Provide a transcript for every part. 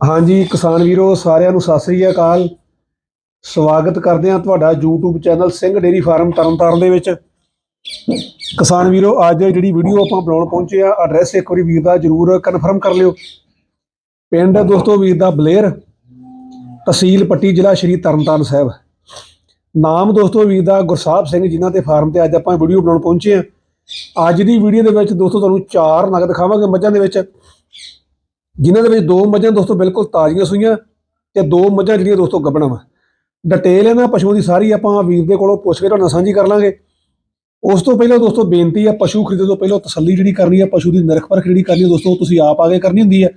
ਹਾਂਜੀ, ਕਿਸਾਨ ਵੀਰੋ, ਸਾਰਿਆਂ ਨੂੰ ਸਤਿ ਸ੍ਰੀ ਅਕਾਲ। ਸਵਾਗਤ ਕਰਦੇ ਹਾਂ ਤੁਹਾਡਾ YouTube channel Singh dairy farm Tarn Taran ਦੇ ਵਿੱਚ। ਕਿਸਾਨ ਵੀਰੋ, ਅੱਜ ਜਿਹੜੀ ਵੀਡੀਓ ਆਪਾਂ ਬਣਾਉਣ ਪਹੁੰਚੇ ਆ ਐਡਰੈਸ ਇੱਕ ਵਾਰੀ ਵੀਰ ਦਾ ਜਰੂਰ ਕਨਫਰਮ ਕਰ ਲਿਓ। ਪਿੰਡ ਦੋਸਤੋ ਵੀਰ ਦਾ ਬਲੇਰ ਤਹਿਸੀਲ ਪੱਟੀ, ਜ਼ਿਲ੍ਹਾ ਸ਼੍ਰੀ ਤਰਨਤਾਰਨ ਸਾਹਿਬ। ਨਾਮ ਦੋਸਤੋ ਵੀਰ ਦਾ ਗੁਰਸਾਹਿਬ ਸਿੰਘ, ਜਿਨ੍ਹਾਂ ਦੇ ਫਾਰਮ ਤੇ ਅੱਜ ਆਪਾਂ ਵੀਡੀਓ ਬਣਾਉਣ ਪਹੁੰਚੇ ਆ ਅੱਜ ਦੀ ਵੀਡੀਓ ਦੇ ਵਿੱਚ ਦੋਸਤੋ ਤੁਹਾਨੂੰ ਚਾਰ ਨਗ ਦਿਖਾਵਾਂਗੇ ਮੱਝਾਂ ਦੇ ਵਿੱਚ। ਜਿਨ੍ਹਾਂ ਦੇ ਵਿੱਚ ਦੋ ਮੱਝਾਂ ਦੋਸਤੋ ਬਿਲਕੁਲ ਤਾਜ਼ੀਆਂ ਸੂਈਆਂ ਤੇ ਦੋ ਮੱਝਾਂ ਜਿਹੜੀਆਂ ਦੋਸਤੋ ਗੱਭਣਾ ਵਾ। ਡਿਟੇਲ ਇਹਨਾਂ ਪਸ਼ੂਆਂ ਦੀ ਸਾਰੀ ਆਪਾਂ ਵੀਰ ਦੇ ਕੋਲੋਂ ਪੁੱਛ ਕੇ ਤੁਹਾਡੇ ਨਾਲ ਸਾਂਝੀ ਕਰ ਲਾਂਗੇ। ਉਸ ਤੋਂ ਪਹਿਲਾਂ ਦੋਸਤੋ ਬੇਨਤੀ ਆ, ਪਸ਼ੂ ਖਰੀਦਣ ਤੋਂ ਪਹਿਲਾਂ ਤਸੱਲੀ ਜਿਹੜੀ ਕਰਨੀ ਆ, ਪਸ਼ੂ ਦੀ ਨਿਰਖ ਪਰਖ ਜਿਹੜੀ ਕਰਨੀ ਆ ਦੋਸਤੋ, ਤੁਸੀਂ ਆਪ ਆ ਕੇ ਕਰਨੀ ਹੁੰਦੀ ਆ।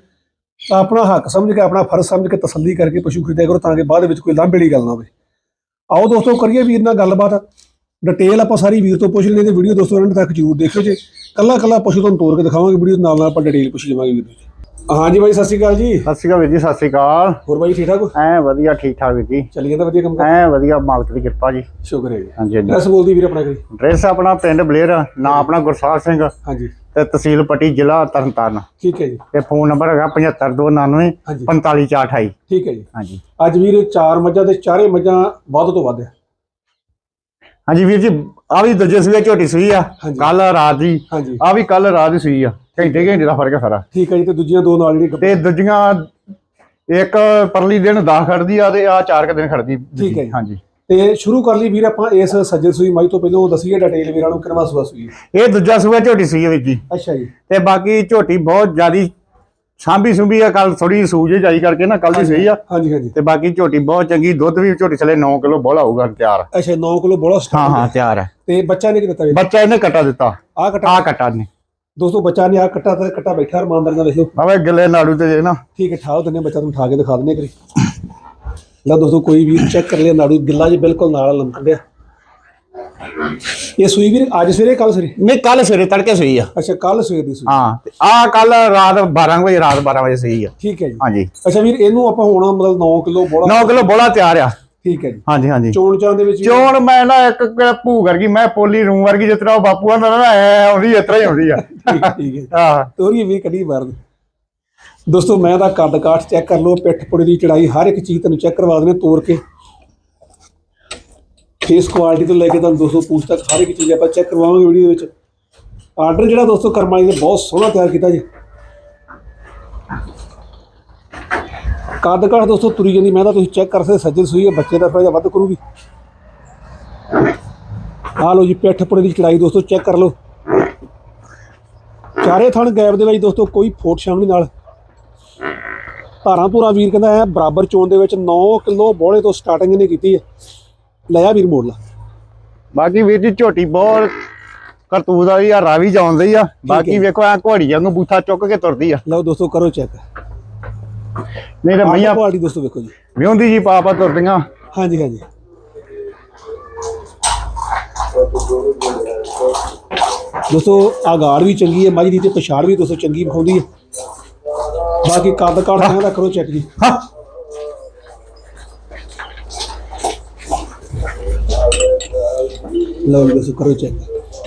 ਤਾਂ ਆਪਣਾ ਹੱਕ ਸਮਝ ਕੇ, ਆਪਣਾ ਫਰਜ਼ ਸਮਝ ਕੇ ਤਸੱਲੀ ਕਰਕੇ ਪਸ਼ੂ ਖਰੀਦਿਆ ਕਰੋ ਤਾਂ ਕਿ ਬਾਅਦ ਵਿੱਚ ਕੋਈ ਲਾਂਭੇ ਵਾਲੀ ਗੱਲ ਨਾ ਹੋਵੇ। ਆਓ ਦੋਸਤੋ ਕਰੀਏ ਵੀਰ ਨਾਲ ਗੱਲਬਾਤ। ਡਿਟੇਲ ਆਪਾਂ ਸਾਰੀ ਵੀਰ ਤੋਂ ਪੁੱਛ ਲੈਂਦੇ ਤੇ ਵੀਡੀਓ ਦੋਸਤੋ ਇਹਨਾਂ ਤੱਕ ਜ਼ਰੂਰ ਦੇਖਿਓ ਜੇ। ਕੱਲਾ ਕੱਲਾ ਪਸ਼ੂ ਤੁਹਾਨੂੰ ਤੋਰ ਕੇ ਦਿਖਾਵਾਂਗੇ ਵੀਡੀਓ ਨਾਲ ਨਾਲ ਆਪਾਂ ਡਿਟੇਲ ਪੁੱਛ ਜਾਵਾਂਗੇ ਵੀਰ ਤੋਂ। ਹਾਂਜੀ ਬਾਈ ਸਤਿ ਸ਼੍ਰੀ ਅਕਾਲ ਜੀ। ਸਤਿ ਸ਼੍ਰੀ ਅਕਾਲ ਵੀਰ ਜੀ ਸਤਿ ਸ਼੍ਰੀ ਅਕਾਲ। ਹੋਰ ਬਾਈ ਠੀਕ ਠਾਕ ਐ ਵਧੀਆ ਠੀਕ ਠਾਕ ਵੀਰ ਜੀ। ਚੱਲੀ ਜਾਂਦਾ ਵਧੀਆ ਕੰਮ ਐ ਵਧੀਆ ਮਾਲਕ ਦੀ ਕਿਰਪਾ ਜੀ। ਸ਼ੁਕਰ ਹੈ ਜੀ। ਹਾਂਜੀ ਹਾਂਜੀ। ਐਸ ਬੋਲਦੀ ਵੀਰ ਆਪਣਾ ਕਰੀ ਐਡਰੈਸ ਆਪਣਾ ਪਿੰਡ ਬਲੇਰ ਨਾਂ ਆਪਣਾ ਗੁਰਸਾਹਿਬ ਸਿੰਘ। ਹਾਂਜੀ। ਤੇ ਤਹਿਸੀਲ ਪੱਟੀ ਜ਼ਿਲ੍ਹਾ ਤਰਨਤਾਰਨ। ਠੀਕ ਹੈ ਜੀ। ਤੇ ਫੋਨ ਨੰਬਰ ਹੈਗਾ 7529 ਹਾਂਜੀ। 45428 ਠੀਕ ਹੈ ਜੀ। ਹਾਂਜੀ। ਅੱਜ ਵੀਰ ਚਾਰ ਮੱਝਾਂ ਤੇ ਚਾਰੇ ਮੱਝਾਂ ਵੱਧ ਤੋਂ ਵੱਧ ਆ ਹਾਂਜੀ ਵੀਰ ਜੀ ਆ ਵੀ ਦੂਜੇ ਸੂਏ ਝੋਟੀ ਸੂਈ ਆ। ਕੱਲ ਰਾਤ ਦੀ ਆ ਵੀ ਕੱਲ ਰਾਤ ਦੀ ਸੂਈ ਆ। ਘੰਟੇ ਘੰਟੇ ਦਾ ਫ਼ਰਕ ਹੈ ਸਾਰਾ। ਠੀਕ ਹੈ ਜੀ ਤੇ ਦੂਜੀਆਂ ਦੋ ਨਾਲ ਜਿਹੜੀ ਤੇ ਦੂਜੀਆਂ ਇੱਕ ਪਰਲੀ ਦਿਨ 10 ਖੜਦੀ ਆ ਤੇ ਆ 4 ਕ ਦਿਨ ਖੜਦੀ ਠੀਕ ਹੈ। ਹਾਂਜੀ। ਤੇ ਸ਼ੁਰੂ ਕਰ ਲਈ ਵੀਰ ਆਪਾਂ ਇਸ ਸੱਜਣ ਸੂਈ ਮੱਝ ਤੋਂ ਪਹਿਲਾਂ ਦੱਸੀਏ ਡਿਟੇਲ ਵੀਰਾਂ ਨੂੰ ਕਿੰਨਾ ਸੂਆ ਸੂਈ। ਹੈ। ਇਹ ਦੂਜਾ ਸੂਆ ਝੋਟੀ ਸੂਈ ਵੀਰ ਜੀ। ਅੱਛਾ ਜੀ। ਤੇ ਬਾਕੀ ਝੋਟੀ ਬਹੁਤ ਜ਼ਿਆਦੀ ਸਾਂਭੀ ਸੁੰਭੀ ਆ ਕੱਲ ਥੋੜੀ ਸੂਜ ਜਾਈ ਕਰਕੇ ਨਾ ਕੱਲ ਦੀ ਸਹੀ ਆ। ਹਾਂਜੀ ਹਾਂਜੀ। ਤੇ ਬਾਕੀ ਝੋਟੀ ਬਹੁਤ ਚੰਗੀ ਦੁੱਧ ਵੀ ਝੋਟੀ ਥਲੇ 9 ਕਿਲੋ ਬੋਲਾ ਹੋਊਗਾ ਤਿਆਰ। ਅੱਛਾ 9 ਕਿਲੋ ਬੋਲਾ ਹਾਂ ਹਾਂ ਤਿਆਰ ਹੈ। ਤੇ ਬੱਚਾ ਨੇ ਕੀ ਦਿੱਤਾ ਬੱਚਾ ਇਹਨੇ ਕਟਾ ਦਿੱਤਾ। ਆ ਕਟਾ ਆ ਕਟਾ ਨੇ ਦੋਸਤੋ ਬੱਚਾ ਨੇ ਆ ਕੱਟਾ ਤੇ ਕੱਟਾ ਬੈਠਾ ਰਮਾਨਦਾਰ ਨਾਲ ਦੇਖੋ ਆਵੇ ਗਿੱਲੇ ਨਾੜੂ ਤੇ ਜੇ ਨਾ। ਠੀਕ ਹੈ ਠਾਓ ਦਿੰਨੇ ਬੱਚਾ ਤੁਹਾਨੂੰ ਠਾ ਕੇ ਦਿਖਾ ਦਿੰਨੇ ਕਰੀ ਲੈ ਦੋਸਤੋ ਕੋਈ ਵੀਰ ਚੈੱਕ ਕਰ ਲਿਆ ਨਾੜੂ ਗਿੱਲਾ ਜੀ ਬਿਲਕੁਲ ਨਾਲ ਲੰਮਕ ਡਿਆ ਇਹ ਸੂਈ ਵੀਰ ਅੱਜ ਸਵੇਰੇ ਕੱਲ ਸਵੇਰੇ? ਨਹੀਂ ਕੱਲ ਸਵੇਰੇ ਤੜਕੇ ਸਹੀ ਆ। ਅੱਛਾ ਕੱਲ ਸਵੇਰ ਦੀ ਸੂਈ। ਹਾਂ ਆ ਕੱਲ ਰਾਤ 12 ਵਜੇ ਰਾਤ 12 ਵਜੇ ਸਹੀ ਆ। ਠੀਕ ਹੈ ਜੀ। ਹਾਂਜੀ। ਅੱਛਾ ਵੀਰ ਇਹਨੂੰ ਆਪਾਂ ਹੁਣ ਮਤਲਬ 9 ਕਿਲੋ ਬੋਲਾ 9 ਕਿਲੋ ਬੋਲਾ ਤਿਆਰ ਆ। ਠੀਕ ਹੈ ਜੀ। ਹਾਂਜੀ ਹਾਂਜੀ। ਚੋਣ ਚਾਂ ਦੇ ਵਿੱਚ ਚੋਣ ਮੈਂ ਨਾ ਇੱਕ ਭੂ ਵਰਗੀ ਮੈਂ ਪੋਲੀ ਰੂਮ ਵਰਗੀ ਜਿਸ ਤਰ੍ਹਾਂ ਉਹ ਬਾਪੂ ਆਂਦਾ ਨਾ ਐ ਆਉਂਦੀ ਇਸ ਤਰ੍ਹਾਂ ਹੀ ਆਉਂਦੀ ਆ। ਠੀਕ ਹੈ, ਠੀਕ ਹੈ। ਤੋਰੀ ਵੀ ਕਦੀ ਮਾਰਦੇ ਦੋਸਤੋ ਮੈਂ ਦਾ ਕੱਦ ਕਾਠ ਚੈੱਕ ਕਰ ਲਓ ਪਿੱਠ ਪੁੜੀ ਦੀ ਚੜਾਈ ਹਰ ਇੱਕ ਚੀਜ਼ ਤੁਹਾਨੂੰ ਚੈੱਕ ਕਰਵਾ ਦਨੇ ਤੋੜ ਕੇ। ਫੇਸ ਕੁਆਲਿਟੀ ਤੋਂ ਲੈ ਕੇ ਤੁਹਾਨੂੰ ਦੋਸਤੋ ਪੂਛ ਤੱਕ ਹਰ ਇੱਕ ਚੀਜ਼ ਆਪਾਂ ਚੈੱਕ ਕਰਵਾਵਾਂਗੇ ਵੀਡੀਓ ਦੇ ਵਿੱਚ। ਆਰਡਰ ਜਿਹੜਾ ਦੋਸਤੋ ਕਰਮਾਈ ਨੇ ਬਹੁਤ ਸੋਹਣਾ ਤਿਆਰ ਕੀਤਾ ਜੀ। ਕੱਦ ਕਾਠ ਦੋਸਤੋ ਤੁਰੀ ਜਾਂਦੀ ਮੈਂ ਤਾਂ ਤੁਸੀਂ ਚੈੱਕ ਕਰ ਸਕਦੇ ਸੱਜਣ ਸੂਈ ਹੈ ਬੱਚੇ ਦਾ ਫਾਇਦਾ ਵੱਧ ਕਰੂਗੀ। ਆ ਲਓ ਜੀ ਪਿੱਠ ਪੁੜੀ ਦੀ ਚੜਾਈ ਦੋਸਤੋ ਚੈੱਕ ਕਰ ਲਓ। ਚਾਰੇ ਥਣ ਗੈਪ ਦੇ ਵਿੱਚ ਦੋਸਤੋ ਕੋਈ ਫੋਟ ਸ਼ਾਮਣੀ ਨਾਲ। ਧਾਰਾਂ ਵੀਰ ਕਹਿੰਦਾ ਹੈ ਬਰਾਬਰ ਚੋਣ ਦੇ ਵਿੱਚ 9 ਕਿਲੋ ਬੋਲੇ ਤੋਂ ਸਟਾਰਟਿੰਗ ਇਹਨੇ ਕੀਤੀ ਹੈ। ਲਿਆ ਵੀਰ ਮੋੜ ਲਾ ਬਾਕੀ ਵੀਰ ਜੀ ਝੋਟੀ ਬਹੁਤ ਕਰਤੂਤ ਵਾਲੀ ਆ ਰਾਵੀ ਜਾਉਂਦੀ ਆ। ਬਾਕੀ ਵੇਖੋ ਐ ਘੋੜੀ ਵਾਂਗੂ ਬੂਥਾ ਚੁੱਕ ਕੇ ਤੁਰਦੀ ਆ। ਲਓ ਦੋਸਤੋ ਕਰੋ ਚੈੱਕ ਨਹੀਂ ਤੇ ਮਈਆਂ ਕੁਆਲਿਟੀ ਦੋਸਤੋ ਵੇਖੋ ਜੀ। ਵਿਉਂਦੀ ਜੀ ਪਾਪਾ ਤੁਰਦੀਆਂ। ਹਾਂਜੀ ਹਾਂਜੀ। ਦੋਸਤੋ ਆਗਾੜ ਵੀ ਚੰਗੀ ਹੈ ਮੱਝ ਦੀ ਤੇ ਪਛਾੜ ਵੀ ਦੋਸਤੋ ਚੰਗੀ ਵਿਖਾਉਂਦੀ ਹੈ। ਬਾਕੀ ਕੱਦ ਕਾਠ ਇਹਨਾਂ ਦਾ ਕਰੋ ਚੈੱਕ ਜੀ। ਹਾਂ। ਲਓ ਜੀ ਦੋਸਤੋ ਕਰੋ ਚੈੱਕ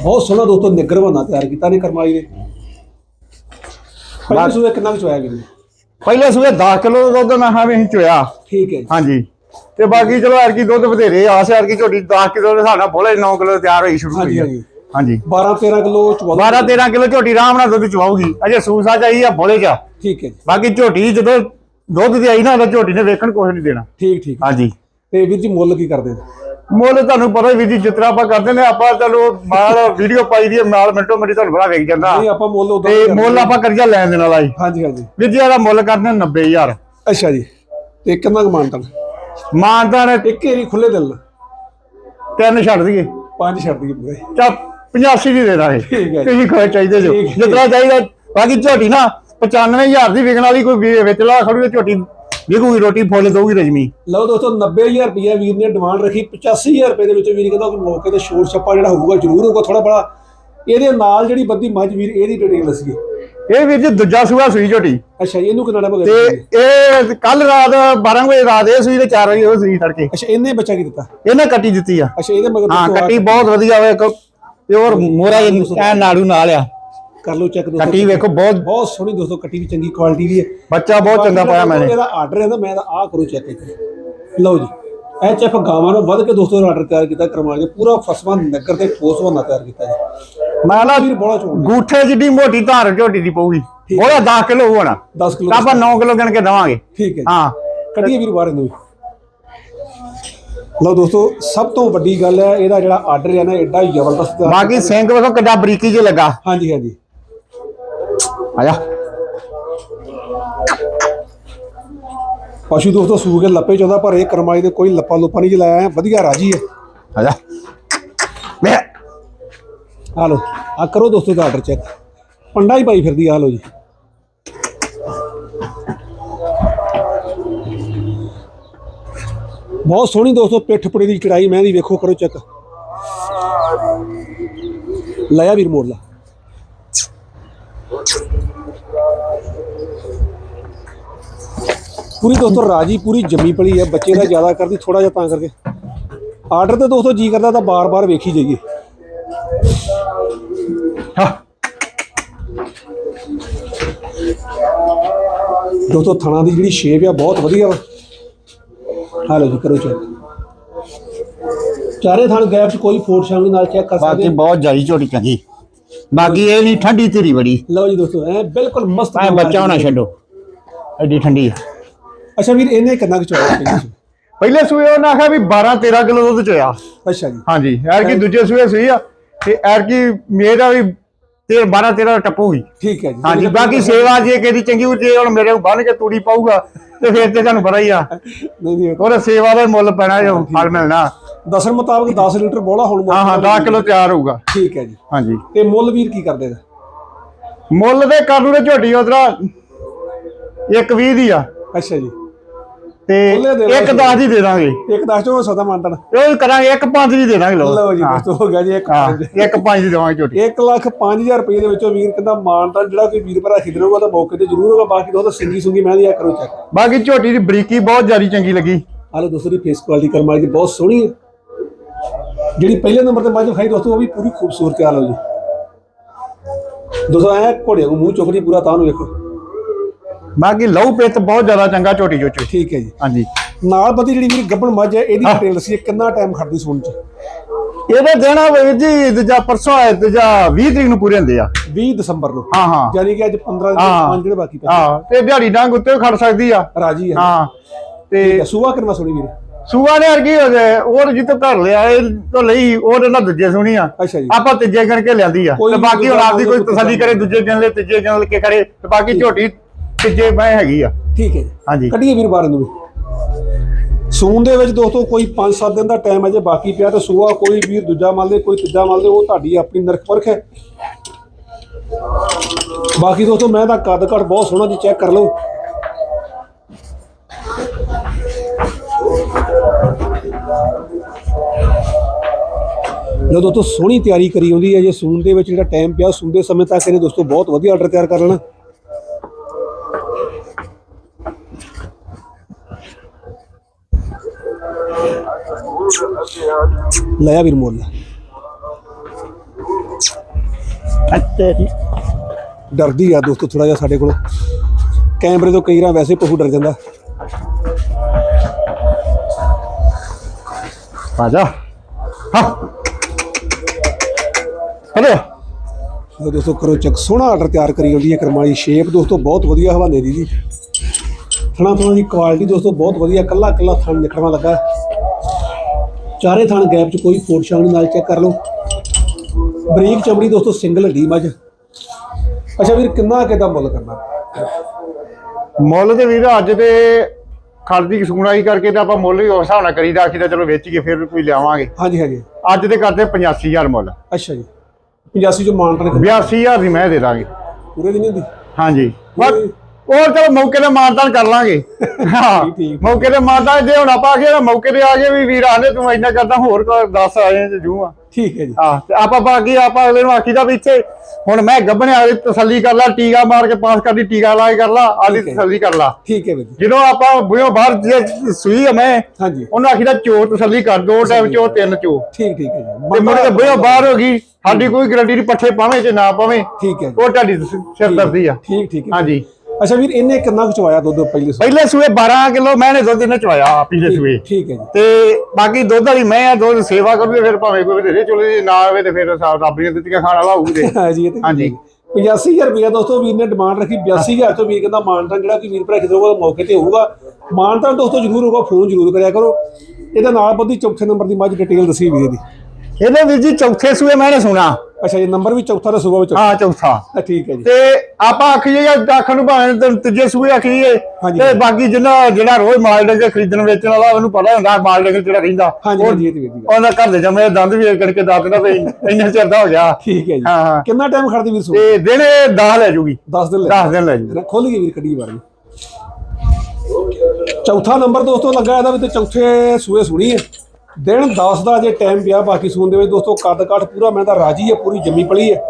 ਬਹੁਤ ਸੋਹਣਾ ਦੋਸਤੋ ਨਿੱਗਰ ਬਣਾ ਤਿਆਰ ਕੀਤਾ ਨੇ ਕਰਮਾਈ ਨੇ। ਪਹਿਲੇ ਸੂਏ ਕਿੰਨਾ ਕੁ ਚੋਇਆ ਵੀਰ? ਪਹਿਲੇ ਸੂਏ 10 ਕਿਲੋ ਦੁੱਧ ਮੈਂ ਹਾਂ ਅਸੀਂ ਚੋਇਆ। ਠੀਕ ਹੈ ਜੀ। ਹਾਂਜੀ। ਤੇ ਬਾਕੀ ਚਲੋ ਐਰਕੀ ਦੁੱਧ ਵਧੇਰੇ ਆਸ ਐਰਕੀ ਝੋਟੀ 10 ਕਿਲੋ ਦੇ ਸਾਡਾ ਬੋਲੇ 9 ਕਿਲੋ ਤਿਆਰ ਹੋਈ ਸ਼ੁਰੂ ਹੋਈ। ਹਾਂਜੀ ਹਾਂਜੀ। 12 13 ਕਿਲੋ ਚਵਾ 12 13 ਕਿਲੋ ਝੋਟੀ ਆਰਾਮ ਨਾਲ ਦੁੱਧ ਚਵਾਉਗੀ ਅਜੇ ਸੂਸਾ ਚਾਹੀ ਆ ਬੋਲੇ ਚ। ਠੀਕ ਹੈ ਬਾਕੀ ਝੋਟੀ ਜਦੋਂ ਦੁੱਧ ਦੀ ਆਈ ਨਾ ਤਾਂ ਝੋਟੀ ਨੇ ਵੇਖਣ ਕੁਛ ਨਹੀਂ ਦੇਣਾ। ਠੀਕ ਠੀਕ। ਹਾਂਜੀ। ਤੇ ਵੀਰ ਜੀ ਮੁੱਲ ਕੀ ਕਰਦੇ? ਨੇ ਮੁੱਲ ਤੁਹਾਨੂੰ ਪਤਾ ਵੀ ਜੀ ਤਰ੍ਹਾਂ ਆਪਾਂ ਕਰਦੇ ਨੇ ਆਪਾਂ ਚਲੋ ਮਾਲ ਵੀਡੀਓ ਪਾਈ ਦੀ ਹੈ, ਨਾਲ ਮਿੰਟੋ ਮਿੰਟੀ ਤੁਹਾਨੂੰ ਬੜਾ ਵੇਖ ਜਾਂਦਾ। ਨਹੀਂ ਆਪਾਂ ਮੁੱਲ ਉਦੋਂ ਤੇ ਮੁੱਲ ਆਪਾਂ ਕਰੀਆ ਲੈਣ ਦੇ ਨਾਲ ਆਈ ਹਾਂਜੀ ਹਾਂਜੀ। ਵੀਰ ਜੀ ਇਹਦਾ ਮੁੱਲ ਕਰਦੇ 90000 ਅੱਛਾ ਜੀ। ਤੇ ਕਿੰਨਾ ਕੁ ਮਾਨਤਾ ਮਾਨਦਾਰ ਇੱਕ ਏਰੀ ਖੁੱਲੇ ਦਿਲ ਨਾਲ। ਤਿੰਨ ਛੱਡ ਦਈਏ। ਪੰਜ ਛੱਡ ਦਈਏ ਪੂਰੇ। ਚਾ 85 ਦੀ ਦੇ ਦਾਂਗੇ। ਠੀਕ ਹੈ ਜੀ। ਤੁਸੀਂ ਕੋਈ ਚਾਹੀਦੇ ਜੋ। ਠੀਕ ਹੈ। ਜਿਤਨਾ ਚਾਹੀਦਾ ਬਾਕੀ ਝੋਟੀ ਨਾ 95000 ਦੀ ਵਿਕਣ ਵਾਲੀ ਕੋਈ ਵੀ- ਵਿੱਚ ਲਾ ਖੜੂ ਝੋਟੀ ਵਿਕੂਗੀ ਰੋਟੀ ਫੁੱਲ ਦਊਗੀ ਰਜਮੀ। ਲਓ ਦੋਸਤੋ 90000 ਰੁਪਇਆ ਵੀਰ ਨੇ ਡਿਮਾਂਡ ਰੱਖੀ 85000 ਰੁਪਏ ਦੇ ਵਿੱਚ ਵੀਰ ਕਹਿੰਦਾ ਕਿ ਮੌਕੇ ਤੇ ਸ਼ੋਰ ਛੱਪਾ ਜਿਹੜਾ ਹੋਊਗਾ ਜ਼ਰੂਰ ਹੋਊਗਾ ਥੋੜਾ ਬੜਾ। ਇਹਦੇ ਨਾਲ ਜਿਹੜੀ ਬੰਦੀ ਮੱਝ ਵੀਰ ਇਹਦੀ ਡਿਟੇਲ ਦੱਸੀਏ। ਇਹ ਵੀਰ ਜੀ ਦੂਜਾ ਸੂਆ ਸੂਈ ਝੋਟੀ। ਅੱਛਾ ਇਹਨੂੰ ਕਿੰਨਾ ਟਾਈਮ ਤੇ ਬਗੈਰ ਇਹ ਕੱਲ ਰਾਤ 12 ਵਜੇ ਰਾਤ ਇਹ ਸੂਈ ਤੇ 4 ਵਜੇ ਉਹ ਸੂਈ ਤੜਕੇ ਅੱਛਾ ਇਹਨੇ ਬੱਚਾ ਕੀ ਦਿੱਤਾ? ਇਹਨੇ ਕੱਟੀ ਦਿੱਤੀ ਆ। ਅੱਛਾ ਇਹਦੇ ਮਗਰ ਹਾਂ ਕੱਟੀ ਬਹੁਤ ਵਧੀਆ ਵੇ ਪਿਓਰ ਮੋਰਾ ਐ ਨਾੜੂ ਨਾਲ। ਆ ਕਰ ਲਓ ਚੈੱਕ ਦੋਸਤੋ ਕੱਟੀ ਵੇਖੋ ਬਹੁਤ ਬਹੁਤ ਸੋਹਣੀ ਦੋਸਤੋ ਕੱਟੀ ਵੀ ਚੰਗੀ ਕੁਆਲਿਟੀ ਦੀ ਹੈ। ਬੱਚਾ ਬਹੁਤ ਚੰਗਾ ਪਾਇਆ ਮੈਨੇ। ਇਹਦਾ ਆਰਡਰ ਹੈ ਨਾ ਮੈਂ ਤਾਂ ਆ ਕਰੋ ਚੈੱਕ ਲਓ ਜੀ ਇਹ ਚੈੱਕ ਗਾਵਾਂ ਨੂੰ ਵੱਧ ਕੇ ਦੋਸਤੋ ਆਰਡਰ ਤਿਆਰ ਕੀਤਾ ਕਰਵਾਉਣਗੇ ਪੂਰਾ ਫਸਵਾ ਨਗਰ ਤੇ ਠੋਸ ਬਣਾ ਤਿਆਰ ਕੀਤਾ ਜੀ। ਮੈਂ ਨਾ ਵੀਰ ਬੋਲਾ ਚੋਣ ਗੂਠੇ ਜਿੱਡੀ ਮੋਟੀ ਧਾਰ ਝੋਟੀ ਦੀ ਪਊਗੀ। ਉਹਦਾ 10 ਕਿਲੋ ਹੋਣਾ। 10 ਕਿਲੋ ਤਾਂ ਆਪਾਂ 9 ਕਿਲੋ। ਗਿਣ ਕੇ ਦਵਾਂਗੇ। ਠੀਕ ਹੈ ਜੀ। ਹਾਂ। ਕੱਢੀਏ ਵੀਰ ਬਾਹਰ ਵੀ। ਲਓ ਦੋਸਤੋ ਸਭ ਤੋਂ ਵੱਡੀ ਗੱਲ ਹੈ ਇਹਦਾ ਜਿਹੜਾ ਆਰਡਰ ਹੈ ਨਾ ਐਡਾ ਜ਼ਬਰਦਸਤ। ਬਾਕੀ ਸਿੰਘ ਵੇਖੋ ਕਿੱਡਾ ਬਰੀਕੀ ਜਿਹਾ ਲੱਗਾ। ਹਾਂਜੀ ਹਾਂਜੀ। ਆ ਜਾ ਪਸ਼ੂ ਦੋਸਤੋ ਸੂ ਕੇ ਲੱਪੇ ਚਾਹੁੰਦਾ, ਪਰ ਇਹ ਕਰਮਾਈ ਦੇ ਕੋਈ ਲੱਪਾ ਲੁੱਪਾ ਨਹੀਂ ਜਲਾਇਆ ਹੈ ਵਧੀਆ ਰਾਜੀ ਹੈ। ਆ ਜਾ। ਲੈ ਆ ਲਓ, ਆ ਕਰੋ ਦੋਸਤੋ, ਦਾ ਆਰਡਰ ਚੈੱਕ ਪੰਡਾ ਹੀ ਪਾਈ ਫਿਰਦੀ ਆ ਲਓ ਜੀ। ਬਹੁਤ ਸੋਹਣੀ ਦੋਸਤੋ, ਪਿੱਠ ਪੁੜੇ ਦੀ ਚੜਾਈ ਮੈਂ ਦੀ ਵੇਖੋ, ਕਰੋ ਚੈੱਕ ਲਾਇਆ ਵੀਰ ਮੋੜ ਪੂਰੀ ਦੋਸਤੋ ਰਾਜੀ ਪੂਰੀ ਜੰਮੀ ਪਲੀ ਹੈ ਬੱਚੇ ਦਾ ਜ਼ਿਆਦਾ ਕਰਦੀ ਥੋੜਾ ਜਿਹਾ ਤਾਂ ਕਰਕੇ। ਆਰਡਰ ਤੇ ਦੋਸਤੋ ਜੀ ਕਰਦਾ ਤਾਂ ਬਾਰ-ਬਾਰ ਵੇਖੀ ਜਾਈਏ। ਦੋਸਤੋ ਥਣਾ ਦੀ ਜਿਹੜੀ ਸ਼ੇਪ ਆ ਬਹੁਤ ਵਧੀਆ ਵਾ। ਹਾਲੋ ਜੀ ਕਰੋ ਚੈੱਕ ਚਾਰੇ ਥਣ ਗੈਪ 'ਚ ਕੋਈ ਫੋਟ ਸ਼ਾਮਲ ਨਾਲ ਚੈੱਕ ਕਰ ਸਕਦੇ ਬਾਕੀ ਬਹੁਤ ਜਾਈ ਝੋਟੀ ਚੰਗੀ। ਬਾਕੀ ਇਹ ਨਹੀਂ ਠੰਡੀ ਤੇਰੀ ਬੜੀ। ਲਓ ਜੀ ਦੋਸਤੋ ਐ ਬਿਲਕੁਲ ਮਸਤ ਐ ਬੱਚਾ ਹੋਣਾ ਛੱਡੋ। ਐਡੀ ਠੰਡੀ ਆ। ਅੱਛਾ ਵੀਰ ਇਹਨੇ ਕਿੰਨਾ ਕੁ ਚੋਇਆ ਪਹਿਲੇ ਸੂਏ? ਪਹਿਲੇ ਸੂਏ ਉਹਨਾਂ ਆਖਿਆ ਵੀ 12 13 ਕਿਲੋ ਦੁੱਧ ਚੋਇਆ। ਅੱਛਾ ਜੀ। ਹਾਂਜੀ ਐਰ ਕੀ ਦੂਜੇ ਸੂਏ ਸੂਈ ਆ ਤੇ ਐਰ ਕੀ ਮੇਰਾ ਵੀ ਤੇ 12 13 ਟੱਪੂਗੀ ਠੀਕ ਹੈ ਜੀ। ਹਾਂਜੀ ਬਾਕੀ ਸੇਵਾ ਜੇ ਕਿਹਦੀ ਚੰਗੀ ਹੋ ਜੇ ਹੁਣ ਮੇਰੇ ਬੰਨ ਕੇ ਤੂੜੀ ਪਾਊਗਾ ਤੇ ਫਿਰ ਤੇ ਤੁਹਾਨੂੰ ਪਤਾ ਹੀ ਆ। ਨਹੀਂ ਨਹੀਂ ਉਹਦੇ ਸੇਵਾ ਦਾ ਮੁੱਲ ਪੈਣਾ ਜੋ ਫਲ ਮਿਲਣਾ। ਦਸਣ ਮੁਤਾਬਕ 10 ਲੀਟਰ ਬੋਲਾ ਹੁਣ ਹਾਂ ਹਾਂ 10 ਕਿਲੋ ਤਿਆਰ ਹੋਊਗਾ। ਠੀਕ ਹੈ ਜੀ। ਹਾਂਜੀ। ਤੇ ਮੁੱਲ ਵੀਰ ਕੀ ਕਰਦੇ ਦਾ ਮੁੱਲ ਦੇ ਕਾਨੂੰ ਦੇ ਝੋਟੀ ਉਧਰਾ ਇੱਕ 20 ਦੀ ਆ। ਅੱਛਾ ਜੀ। ਤੇ ਦੇ ਇੱਕ 10 ਦੀ ਦੇ ਦਾਂਗੇ। ਇੱਕ ਦਸ ਚੋਂ ਸਦਾ ਮੰਨਣ ਉਹ ਕਰਾਂਗੇ ਇੱਕ 5 ਦੀ ਦੇ ਦਾਂਗੇ ਲੋ ਲਓ ਜੀ ਦੋਸਤੋ ਹੋ ਗਿਆ ਜੀ ਇੱਕ ਇੱਕ 5 ਦੀ ਦੇਵਾਂਗੇ ਝੋਟੀ। 1 ਲੱਖ 5000 ਰੁਪਏ ਦੇ ਵਿੱਚੋਂ ਵੀਰ ਕਹਿੰਦਾ ਮਾਨਤਾ ਜਿਹੜਾ ਕੋਈ ਵੀਰ ਭਰਾ ਖਰੀਦਣਾ ਤਾਂ ਮੌਕੇ ਤੇ ਜ਼ਰੂਰ ਹੋਗਾ ਬਾਕੀ ਦੋਸਤੋ ਸਿੰਗੀ ਸੁੰਗੀ ਮੈਂ ਦੀ ਆ ਕਰੋ ਚੈੱਕ ਬਾਕੀ ਝੋਟੀ ਦੀ ਬਰੀਕੀ ਬਹੁਤ ਜ਼ਿਆਦਾ ਚੰਗੀ ਲੱਗੀ। ਹਾਲੇ ਦੋਸਤੋ ਦੀ ਫੇਸ ਕੁਆਲਿਟੀ ਕਰਮਾਈ ਦੀ ਬਹੁਤ ਸੋਹਣੀ ਹੈ। ਜਿਹੜੀ ਪਹਿਲੇ ਨੰਬਰ ਤੇ ਮੱਝ ਖਾਈ ਦੋਸਤੋ ਉਹ ਵੀ ਪੂਰੀ ਖੂਬਸੂਰਤ ਆ ਲਓ ਜੀ। ਦੋਸਤੋ ਐ ਘੋੜੇ ਨੂੰ ਮੂੰਹ ਚੁੱਕਦੀ ਪੂਰਾ ਤਾਂ ਨੂੰ ਵੇਖੋ। ਬਾਕੀ ਲਹੂ ਪਿੱਤ ਬਹੁਤ ਜ਼ਿਆਦਾ ਚੰਗਾ ਝੋਟੀ ਚੋਚੋ ਠੀਕ ਹੈ ਜੀ। ਹਾਂਜੀ। ਨਾਲ ਬਦੀ ਜਿਹੜੀ ਵੀਰ ਗੱਬਣ ਮੱਝ ਹੈ ਇਹਦੀ ਡਿਟੇਲ ਸੀ ਕਿੰਨਾ ਟਾਈਮ ਖੜਦੀ ਸੂਣ ਚ? ਇਹਦੇ ਦੇਣਾ ਵੀਰ ਜੀ ਦੂਜਾ ਪਰਸੋਂ ਹੈ ਦੂਜਾ 20 ਤਰੀਕ ਨੂੰ ਪੂਰੇ ਹੁੰਦੇ ਆ। 20 ਦਸੰਬਰ ਨੂੰ। ਹਾਂ ਹਾਂ। ਯਾਨੀ ਕਿ ਅੱਜ 15 ਦਿਨ। ਪੰਜ ਜਿਹੜੇ ਬਾਕੀ ਪਏ। ਹਾਂ ਤੇ ਦਿਹਾੜੀ ਡੰਗ ਉੱਤੇ ਖੜ ਸਕਦੀ ਆ। ਰਾਜੀ ਹੈ ਤੇ ਸੂਆ ਕਿੰਨਾ ਸੋਣੀ ਵੀਰ? ਸੂਆ ਨੇ ਅਰਗੀ ਹੋ ਜਾਏ ਉਹ ਜਿੱਤ ਧਰ ਲਿਆ ਇਹ ਤੋਂ ਲਈ ਉਹਦੇ ਨਾਲ ਦੂਜੇ ਸੁਣੀ ਆ। ਅੱਛਾ ਜੀ। ਆਪਾਂ ਤੀਜੇ ਗਣ ਕੇ ਲਿਆਂਦੀ ਆ। ਤੇ ਬਾਕੀ ਹੁਣ ਆਪਦੀ ਕੋਈ ਤਸੱਲੀ ਕਰੇ ਦੂਜੇ ਦਿਨ ਲੈ ਤੀਜੇ ਦਿਨ ਲੈ ਕੇ ਖੜੇ ਤੇ ਬਾਕੀ ਝੋਟੀ ਤੀਜੇ ਮੈਂ ਹੈਗੀ ਆ। ਠੀਕ ਹੈ ਜੀ। ਹਾਂਜੀ। ਕੱਢੀਏ ਵੀਰ ਬਾਹਰ ਨੂੰ ਵੀ। ਸੂਣ ਦੇ ਵਿੱਚ ਦੋਸਤੋ ਕੋਈ 5-7 ਦਿਨ ਦਾ ਟਾਈਮ ਹੈ ਜੇ ਬਾਕੀ ਪਿਆ ਤੇ ਸੂਆ ਕੋਈ ਵੀਰ ਦੂਜਾ ਮੰਨ ਲੇ ਕੋਈ ਤੀਜਾ ਮੰਨ ਲੇ ਉਹ ਤੁਹਾਡੀ ਆਪਣੀ ਨਰਕ ਪਰਖ ਹੈ। ਬਾਕੀ ਦੋਸਤੋ ਮੈਂ ਤਾਂ ਕੱਦ ਘੱਟ ਬਹੁਤ ਸੋਹਣਾ ਜੀ ਚੈੱਕ ਕਰ ਲਓ ਲੋ ਦੋਸਤੋ ਸੋਹਣੀ ਤਿਆਰੀ ਕਰੀ ਹੁੰਦੀ ਹੈ ਜੇ ਸੂਣ ਦੇ ਵਿੱਚ ਜਿਹੜਾ ਟਾਈਮ ਪਿਆ ਸੂਣ ਦੇ ਸਮੇਂ ਤੱਕ ਇਹਨੇ ਦੋਸਤੋ ਬਹੁਤ ਵਧੀਆ ਆਰਡਰ ਤਿਆਰ ਕਰ ਲੈਣਾ। ਲਿਆ ਵੀਰ ਮੋਲ। ਡਰਦੀ ਆ ਦੋਸਤੋ ਥੋੜਾ ਜਿਹਾ ਸਾਡੇ ਕੋਲ। ਕੈਮਰੇ ਤੋਂ ਕਈ ਵਾਰ ਵੈਸੇ ਪਸ਼ੂ ਡਰ ਜਾਂਦਾ। ਆ ਜਾ। ਹਾਂ। ਹਲੋ। ਲਓ ਦੋਸਤੋ ਕਰੋ ਚੈੱਕ। ਸੋਹਣਾ ਆਰਡਰ ਤਿਆਰ ਕਰੀ ਹੁੰਦੀ ਹੈ ਕਰਮਾਲੀ ਸ਼ੇਪ। ਦੋਸਤੋ ਬਹੁਤ ਵਧੀਆ ਹਵਾਨੇ ਦੀ ਜੀ। ਥਣਾ ਥਣਾ ਦੀ ਕੁਆਲਿਟੀ ਦੋਸਤੋ ਬਹੁਤ ਵਧੀਆ। ਕੱਲਾ ਕੱਲਾ ਥਣ ਨਿਕਲਵਾ ਲੱਗਾ। ਚਾਰੇ ਥਣ ਗੈਪ 'ਚ ਕੋਈ ਫੋਟ ਸ਼ਾਮਲ ਨਾਲ ਚੈੱਕ ਕਰ ਲਓ। ਬਰੀਕ ਚਮੜੀ ਦੋਸਤੋ ਸਿੰਗਲ ਹੱਡੀ ਮੱਝ ਅੱਛਾ ਵੀਰ ਕਿੰਨਾ ਕਿਦਾ ਮੁੱਲ ਕਰਨਾ? ਮੁੱਲ ਤੇ ਵੀਰ ਅੱਜ ਤੇ ਖੜਦੀ ਸੂਣਾਈ ਕਰਕੇ ਤੇ ਆਪਾਂ ਮੁੱਲ ਵੀ ਉਸ ਹਿਸਾਬ ਨਾਲ ਕਰੀਦਾ ਆਖੀ ਤਾਂ ਚਲੋ ਵੇਚੀਏ ਫਿਰ ਕੋਈ ਲਿਆਵਾਂਗੇ। ਹਾਂਜੀ ਹਾਂਜੀ। ਅੱਜ ਤੇ ਕਰਦੇ 85000 ਮੁੱਲ। ਅੱਛਾ ਜੀ। 85 ਜੋ ਮਾਨਟਨ 82000 ਦੀ ਮੈਂ ਦੇ ਦਾਂਗੇ। ਪੂਰੇ ਦੀ ਨਹੀਂ ਹੁੰਦੀ? ਹਾਂਜੀ। ਬਸ। ਉਹ ਚਲੋ ਮੌਕੇ ਤੇ ਮਾਨਤਾਨ ਕਰ ਲਾਂਗੇ। ਹਾਂ। ਮੌਕੇ ਤੇ ਮਾਨਤਾਨ ਜੇ ਹੁਣ ਆਪਾਂ ਆ ਗਏ ਨਾ ਮੌਕੇ ਤੇ ਆ ਗਏ ਵੀ ਵੀਰ ਆਨੇ ਤੂੰ ਇੰਨਾ ਕਰਦਾ ਹੋਰ 10 ਆਏ ਤੇ ਜੂ ਆ। ਠੀਕ ਹੈ ਜੀ। ਆ ਤੇ ਆਪਾਂ ਬਾਕੀ ਆਪਾਂ ਅਗਲੇ ਨੂੰ ਆਖੀਦਾ ਵੀ ਇੱਥੇ ਹੁਣ ਮੈਂ ਗੱਭਣੇ ਵਾਲੀ ਤਸੱਲੀ ਕਰ ਲਾ ਟੀਕਾ ਮਾਰ ਕੇ ਪਾਸ ਕਰਦੀ ਟੀਕਾ ਲਾ ਕੇ ਕਰ ਲਾ ਹੈ। ਤਸੱਲੀ ਕਰ ਲਾ। ਠੀਕ ਹੈ ਵੀਰ ਜਦੋਂ ਆਪਾਂ ਬੁਝੋ ਬਾਹਰ ਜੇ ਸੂਈ ਆ ਮੈਂ ਹਾਂਜੀ। ਉਹਨਾਂ ਆਖੀਦਾ ਚੋ ਤਸੱਲੀ ਕਰ ਦੋ ਟਾਈਮ ਚੋ ਤਿੰਨ ਚੋ ਠੀਕ ਠੀਕ ਹੈ ਜੀ। ਤੇ ਮੁੜ ਬੁਝੋ ਬਾਹਰ ਹੋ ਗਈ ਸਾਡੀ ਕੋਈ ਗਰੰਟੀ ਨਹੀਂ ਪੱਠੇ ਪਾਵੇਂ ਚ ਨਾ ਪਾਵੇਂ ਠੀਕ ਹੈ ਉਹ ਤੁਹਾਡੀ ਸਿਰਦਰਦੀ ਆ। ਠੀਕ ਠੀਕ ਹੈ। ਹਾਂਜੀ। ਅੱਛਾ ਵੀਰ ਇਹਨੇ ਕਿੰਨਾ ਕੁ ਚਵਾਇਆ ਦੁੱਧ ਪਹਿਲੇ ਸੂਏ? ਪਹਿਲੇ ਸੂਏ 12 ਕਿਲੋ ਮੈਂ ਨੇ ਦੁੱਧ ਇਹਨੇ ਚਵਾਇਆ ਪਿਛਲੇ ਸੂਏ। ਠੀਕ ਹੈ ਜੀ। ਤੇ ਬਾਕੀ ਦੁੱਧ ਵਾਲੀ ਮੈਂ ਆ ਦੁੱਧ ਸੇਵਾ ਕਰੂਗੇ ਫਿਰ ਭਾਵੇਂ ਕੋਈ ਵਧੇਰੇ ਚਲੇ ਨਾ ਆਵੇ ਤੇ ਫਿਰ ਰੱਬ ਦੀਆਂ ਦਿੱਤੀਆਂ ਖਾਣ ਵਾਲਾ ਹੋਊ ਤੇ ਹਾਂ ਜੀ ਇਹ ਤੇ ਹਾਂਜੀ। 85000 ਰੁਪਇਆ ਦੋਸਤੋ ਵੀਰ ਨੇ ਡਿਮਾਂਡ ਰੱਖੀ 82000 ਤੋਂ ਵੀਰ ਕਹਿੰਦਾ ਮਾਨਤਾਨ ਜਿਹੜਾ ਕਿ ਵੀਰ ਭਰਾ ਕਿਤੇ ਉਹ ਮੌਕੇ ਤੇ ਹੋਊਗਾ। ਮਾਨਤਾਨ ਦੋਸਤੋ ਜ਼ਰੂਰ ਹੋਊਗਾ ਫੋਨ ਜ਼ਰੂਰ ਕਰਿਆ ਕਰੋ। ਇਹਦੇ ਨਾਲ ਬੱਦੀ ਚੌਥੇ ਨੰਬਰ ਦੀ ਮੱਝ ਡਿਟੇਲ ਦੱਸੀ ਵੀਰੇ ਦੀ। ਇਹਦੇ ਵੀਰ ਜੀ ਚੌਥੇ ਸੂਏ ਮੈਂ ਨੇ ਸੁਣਾ। ਅੱਛਾ ਇਹ ਨੰਬਰ ਵੀ ਚੌਥਾ ਦੱਸੂਗਾ ਵਿੱਚ ਹਾਂ ਚੌਥਾ। ਠੀਕ ਹੈ ਜੀ। ਤੇ ਆਪਾਂ ਆਖੀਏ ਜਾਂ ਆਖਣ ਨੂੰ ਭਾਵੇਂ ਤੇ ਤੀਜੇ ਸੂਏ ਆਖੀਏ ਹਾਂਜੀ। ਤੇ ਬਾਕੀ ਜਿੰਨਾ ਜਿਹੜਾ ਰੋਜ਼ ਮਾਲ ਡੰਗਰ ਖਰੀਦਣ ਵੇਚਣ ਵਾਲਾ ਉਹਨੂੰ ਪਤਾ ਹੁੰਦਾ ਮਾਲ ਡੰਗਰ ਜਿਹੜਾ ਰਹਿੰਦਾ ਹਾਂਜੀ ਹਾਂਜੀ ਇਹ ਤੇ ਦੀ ਗੱਲ। ਉਹਨਾਂ ਘਰ ਦੇ ਜੰਮੇ ਦੰਦ ਵੀ ਕਰਕੇ ਦੱਸਦਾ ਵੀ ਇੰਨਾ ਚਿਰ ਦਾ ਹੋ ਗਿਆ। ਠੀਕ ਹੈ ਜੀ। ਹਾਂ ਕਿੰਨਾ ਟਾਈਮ ਖੜਦੀ ਵੀਰ ਸੂ ਤੇ ਦਿਨ 10 ਲੈ ਜੂਗੀ। 10 ਦਿਨ ਲੈ 10 ਦਿਨ ਲੈ ਜੂਗੀ। ਖੁੱਲ ਗਈ ਵੀਰ ਕੱਢੀ ਵਾਰ ਚੌਥਾ ਨੰਬਰ ਦੋਸਤੋ ਲੱਗਾ ਇਹਦਾ ਵੀ ਤੇ ਚੌਥੇ ਸੂਏ ਸੁਣੀ ਹੈ। ਦਿਨ 10 ਦਾ ਜੇ ਟਾਈਮ ਪਿਆ, ਬਾਕੀ ਸੂਨ ਦੇ ਵਿੱਚ ਦੋਸਤੋ ਕੱਦ ਕਾਠ ਪੂਰਾ, ਮੈਂ ਤਾਂ ਰਾਜੀ ਹੈ ਪੂਰੀ ਜੰਮੀ ਪਲੀ ਹੈ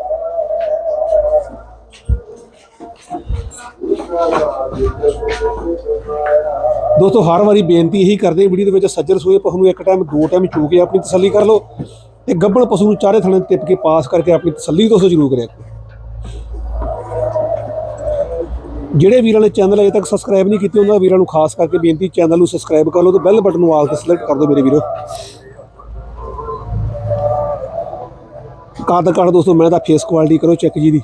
ਦੋਸਤੋ ਹਰ ਵਾਰੀ ਬੇਨਤੀ ਇਹੀ ਕਰਦੇ ਵੀਡੀਓ ਦੇ ਵਿੱਚ ਸੱਜਰ ਸੂਏ ਪਸ਼ੂ ਨੂੰ ਇੱਕ ਟਾਈਮ ਦੋ ਟਾਈਮ ਚੋ ਕੇ ਆਪਣੀ ਤਸੱਲੀ ਕਰ ਲਓ ਤੇ ਗੱਬਣ ਪਸ਼ੂ ਨੂੰ ਚਾਰੇ ਥਣੇ ਟਿਪ ਕੇ ਪਾਸ ਕਰਕੇ ਆਪਣੀ ਤਸੱਲੀ ਦੋਸਤੋ ਜ਼ਰੂਰ ਕਰਿਆ ਜਿਹੜੇ ਵੀਰਾਂ ਨੇ ਚੈਨਲ ਅਜੇ ਤੱਕ ਸਬਸਕ੍ਰਾਈਬ ਨਹੀਂ ਕੀਤੇ, ਉਹਨਾਂ ਵੀਰਾਂ ਨੂੰ ਖਾਸ ਕਰਕੇ ਬੇਨਤੀ, ਚੈਨਲ ਨੂੰ ਸਬਸਕ੍ਰਾਈਬ ਕਰ ਲਓ ਤੇ ਬੈਲ ਬਟਨ ਨੂੰ ਆਲ ਤੇ ਸਿਲੈਕਟ ਕਰ ਦਿਓ ਮੇਰੇ ਵੀਰੋ। ਕਾਦ ਕਾੜ ਦੋਸਤੋ, ਮੈਂ ਤਾਂ ਫੇਸ ਕੁਆਲਿਟੀ ਕਰੋ ਚੈੱਕ ਜੀ ਦੀ।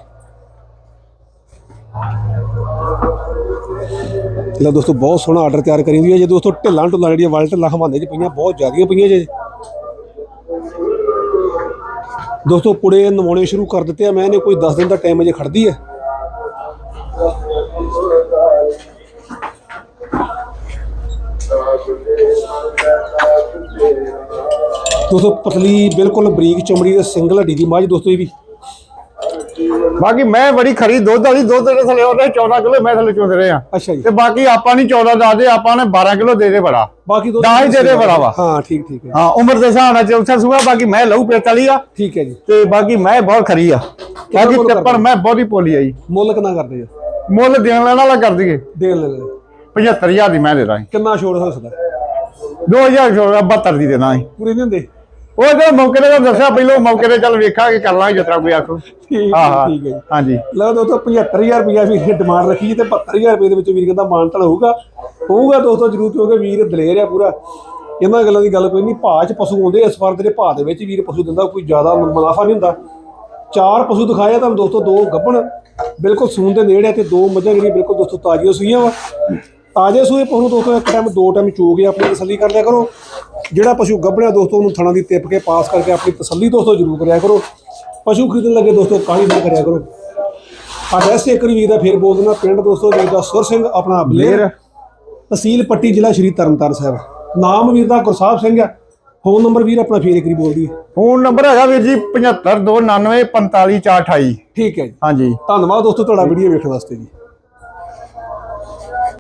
ਲੈ ਦੋਸਤੋ, ਬਹੁਤ ਸੋਹਣਾ ਆਰਡਰ ਤਿਆਰ ਕਰੀ ਹੋਈ ਹੈ ਜੇ। ਦੋਸਤੋ ਢਿੱਲਾਂ ਢੁੱਲਾਂ ਜਿਹੜੀਆਂ ਵਲ ਢਿੱਲਾਂ ਹਵਾਨੇ 'ਚ ਪਈਆਂ, ਬਹੁਤ ਜ਼ਿਆਦੀਆਂ ਪਈਆਂ ਜੇ। ਦੋਸਤੋ, ਪੁੜੇ ਨਵਾਉਣੇ ਸ਼ੁਰੂ ਕਰ ਦਿੱਤੇ ਆ। ਮੈਂ ਇਹਨੇ ਕੋਈ 10 ਦਿਨ ਦਾ ਟਾਈਮ ਅਜੇ ਖੜਦੀ ਹੈ। ਦੋਸਤੋ ਪਤਲੀ ਬਿਲਕੁਲ ਬਰੀਕ ਚਮੜੀ ਦੇ ਸਿੰਗਲ ਹੱਡੀ ਦੀ ਮੱਝ ਦੋਸਤੋ ਇਹ ਵੀ। ਬਾਕੀ ਮੈਂ ਬੜੀ ਖਰੀ ਦੁੱਧ ਵਾਲੀ ਦੁੱਧ ਦੇ ਥੱਲੇ ਉਹਦੇ 14 ਕਿਲੋ ਮੈਂ ਥੱਲੇ ਚੋਂਦੇ ਰਹੇ ਆ ਅੱਛਾ ਜੀ। ਤੇ ਬਾਕੀ ਆਪਾਂ ਨਹੀਂ 14 ਦੱਸਦੇ ਆਪਾਂ ਨੇ 12 ਕਿਲੋ ਦੇ ਦੇ ਬੜਾ। ਬਾਕੀ ਦੋ ਦਾ ਹੀ ਦੇ ਦੇ ਬੜਾ ਵਾ। ਹਾਂ ਠੀਕ ਠੀਕ ਹੈ। ਹਾਂ ਉਮਰ ਦੇ ਹਿਸਾਬ ਨਾਲ ਚੌਥਾ ਸੂਆ ਬਾਕੀ ਮੈਂ ਲਹੂ ਪੇਟ ਵਾਲੀ ਆ। ਠੀਕ ਹੈ ਜੀ। ਤੇ ਬਾਕੀ ਮੈਂ ਬਹੁਤ ਖਰੀ ਆ। ਬਾਕੀ ਕਰਦੇ? ਮੈਂ ਬਹੁਤੀ ਪੋਲੀ ਆ ਜੀ। ਮੁੱਲ ਕਿੰਨਾ ਕਰਦੇ ਆ ਮੁੱਲ ਦੇਣ ਲੈਣ ਵਾਲਾ ਕਰ ਦਈਏ। ਦੇਣ ਲੈ ਲੈ 75000 ਦੀ ਮੈਂ ਦੇ ਦਾਂ ਕਿੰਨਾ ਛੋੜ ਹੋ ਸਕਦਾ? 2000 ਛੋੜ 72 ਦੀ ਦੇ ਦਾਂ ਪੂਰੇ ਨਹੀਂ ਹੁੰਦੇ? ਉਹ ਜਿਹੜਾ ਮੌਕੇ ਤੇ ਦੱਸਿਆ ਪਹਿਲਾਂ ਮੌਕੇ ਤੇ ਚੱਲ ਵੇਖਾਂਗੇ ਕਰ ਲਾਂਗੇ ਜਤਰਾ ਕੋਈ ਆਖੋ। ਠੀਕ ਹਾਂ ਹਾਂ ਠੀਕ ਹੈ ਜੀ। ਹਾਂਜੀ। ਲਓ ਦੋਸਤੋ 75000 ਰੁਪਇਆ ਵੀਰ ਨੇ ਡਿਮਾਂਡ ਰੱਖੀ ਤੇ 72000 ਰੁਪਏ ਦੇ ਵਿੱਚ ਵੀਰ ਕਹਿੰਦਾ ਮਾਨਤਲ ਹੋਊਗਾ। ਹੋਊਗਾ ਦੋਸਤੋ ਜ਼ਰੂਰ ਕਿਉਂਕਿ ਵੀਰ ਦਲੇਰ ਆ ਪੂਰਾ। ਇਹਨਾਂ ਗੱਲਾਂ ਦੀ ਗੱਲ ਕੋਈ ਨਹੀਂ ਭਾਅ 'ਚ ਪਸ਼ੂ ਆਉਂਦੇ ਇਸ ਵਾਰ ਦੇ ਭਾਅ ਦੇ ਵਿੱਚ ਵੀਰ ਪਸ਼ੂ ਦਿੰਦਾ ਕੋਈ ਜ਼ਿਆਦਾ ਮੁਨਾਫਾ ਨਹੀਂ ਹੁੰਦਾ। ਚਾਰ ਪਸ਼ੂ ਦਿਖਾਏ ਆ ਤੁਹਾਨੂੰ ਦੋਸਤੋ ਦੋ ਗੱਭਣ ਬਿਲਕੁਲ ਸੂਨ ਦੇ ਨੇੜੇ ਆ ਤੇ ਦੋ ਮੱਝਾਂ ਜਿਹੜੀਆਂ ਬਿਲਕੁਲ ਦੋਸਤੋ ਤਾਜ਼ੀਆਂ ਸੂਈਆਂ ਵਾ। ਤਾਜ਼ੇ ਸੂਏ ਪਸ਼ੂ ਦੋਸਤੋ ਇੱਕ ਟਾਈਮ ਦੋ ਟਾਈਮ ਚੋ ਕੇ ਆਪਣੀ ਤਸੱਲੀ ਕਰ ਲਿਆ ਕਰੋ। ਜਿਹੜਾ ਪਸ਼ੂ ਗੱਭਣਿਆ ਦੋਸਤੋ ਉਹਨੂੰ ਥਣਾ ਦੀ ਟਿਪ ਕੇ ਪਾਸ ਕਰਕੇ ਆਪਣੀ ਤਸੱਲੀ ਦੋਸਤੋ ਜ਼ਰੂਰ ਕਰਿਆ ਕਰੋ। ਪਸ਼ੂ ਖਰੀਦਣ ਲੱਗੇ ਦੋਸਤੋ ਕਾਹਲੀ ਨਾ ਕਰਿਆ ਕਰੋ। ਐਡਰੈਸ ਇੱਕ ਵਾਰੀ ਵੀਰ ਦਾ ਫੇਰ ਬੋਲ ਦੇਣਾ ਪਿੰਡ ਦੋਸਤੋ ਵੀਰ ਦਾ ਸੁਰ ਸਿੰਘ ਆਪਣਾ ਬਲੇਰ ਤਹਿਸੀਲ ਪੱਟੀ ਜ਼ਿਲ੍ਹਾ ਸ਼੍ਰੀ ਤਰਨਤਾਰਨ ਸਾਹਿਬ। ਨਾਮ ਵੀਰ ਦਾ ਗੁਰਸਾਹਿਬ ਸਿੰਘ ਆ। ਫੋਨ ਨੰਬਰ ਵੀਰ ਆਪਣਾ ਫੇਰ ਇੱਕ ਵਾਰੀ ਬੋਲ ਦਈਏ। ਫੋਨ ਨੰਬਰ ਹੈਗਾ ਵੀਰ ਜੀ 7529945428 ਠੀਕ ਹੈ ਜੀ। ਹਾਂਜੀ। ਧੰਨਵਾਦ ਦੋਸਤੋ ਤੁਹਾਡਾ ਵੀਡੀਓ ਵੇਖਣ ਵਾਸਤੇ ਜੀ।